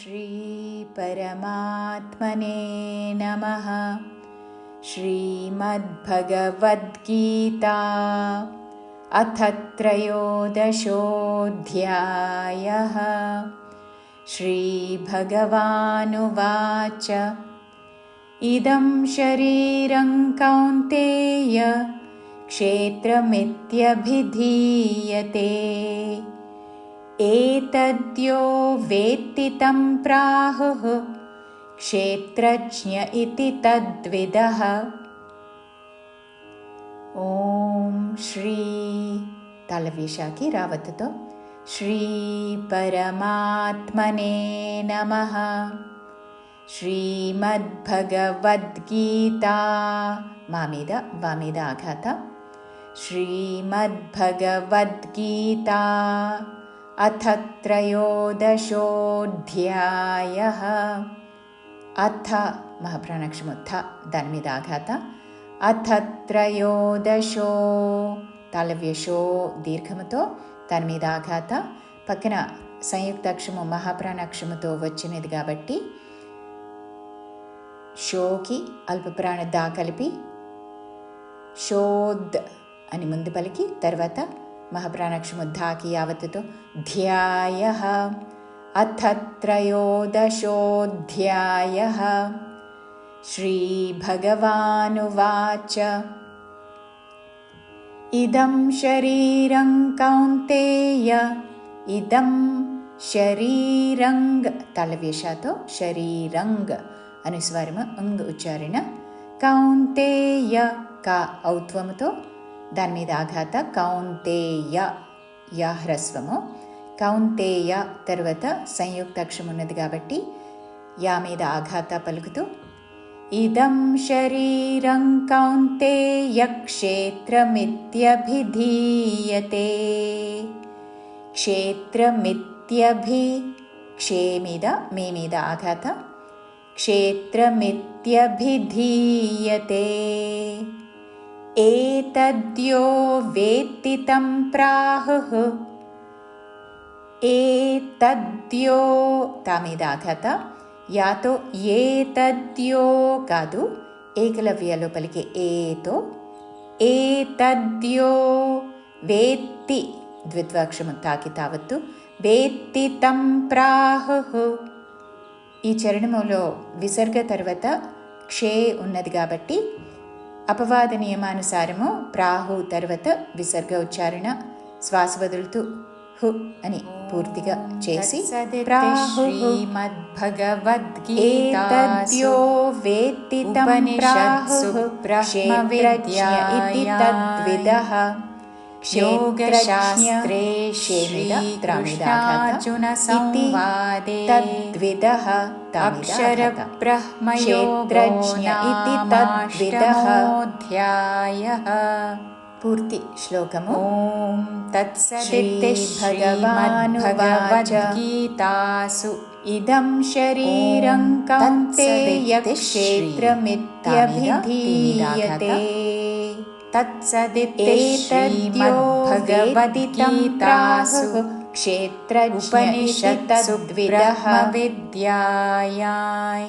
श्रीपरमात्मने नमः। श्रीमद्भगवद्गीता अथ त्रयोदशोऽध्यायः। श्रीभगवानुवाच। इदं शरीरं कौन्तेय क्षेत्रमित्यभिधीयते एतद्यो वेत्ति तं प्राहुः क्षेत्रज्ञ इति तद्विदः। ॐ श्री तलविशाखि रावततो श्रीपरमात्मने नमः। श्रीमद्भगवद्गीता मामिद वामिदाघात श्रीमद्भगवद्गीता अथ त्रयोदशोऽध्यायः अथ महाप्राणक्षमुत्थ धन्मिदाघात अथ त्रयोदशो तालव्यशो दीर्घमुतो తన్మీదాఘాత పక్కన సంయుక్తాక్షము మహాప్రాణాక్షముతో వచ్చినది కాబట్టి షోకి అల్పప్రాణ దా కలిపి షోద్ అని ముందు పలికి తర్వాత महाप्राणाक्षमुद्धा की आवर्ततु ध्यायः। अथ त्रयोदशोऽध्यायः। श्रीभगवानुवाच। इदं शरीरं कौन्तेय इदं शरीरङ्ग्। तलवेशातो शरीरङ्ग्। अनुस्वरम अङ्ग् उच्चारेण। कौन्तेय का औत्वमतो దాని మీద ఆఘాత కౌంతేయ యా హ్రస్వము కౌంతేయ తర్వాత సంయుక్త ఉన్నది కాబట్టి యా మీద ఆఘాత పలుకుతూ ఇదం శరీరం కౌంతేయ క్షేత్రమిత్యభిధీయతే. క్షేత్రమిత్యభి క్షే మీద మీ మీద ఆఘాత. క్షేత్రమిత్యభిధీయతే. एतद्यो वेत्ति तं प्राहुः एतद्यो तामिदाघत యాతో ఏతద్యో కాదు ఏకలవ్యాలో పలికే ఏతో ఏతద్యో వేత్తి ద్విత్వాక్షము తాకి తావత్తు వేత్తి తం ప్రాహు ఈ చరణములో విసర్గ తర్వాత క్షే ఉన్నది కాబట్టి అపవాద నియమానుసారము ప్రాహు తర్వాత విసర్గ ఉచ్చారణ శ్వాస వదులుతూ హు అని పూర్తిగా చేసి శ్రీమద్భగవద్గీతాద్యో వేత్తి ఇతి తద్విదః ्रार्जुन श्रीकृष्णार्जुनसंवादे तद्विदः ब्रह्मक्षेत्रज्ञ इति तद्विदः। पूर्ति श्लोकम्। ॐ तत्सदिति भगवान् इदं शरीरं कं ते यत् क्षेत्रमित्यभिधीयते तत्सदिते तो क्षेत्र उपनिषत्सुद्विरह विद्यायाय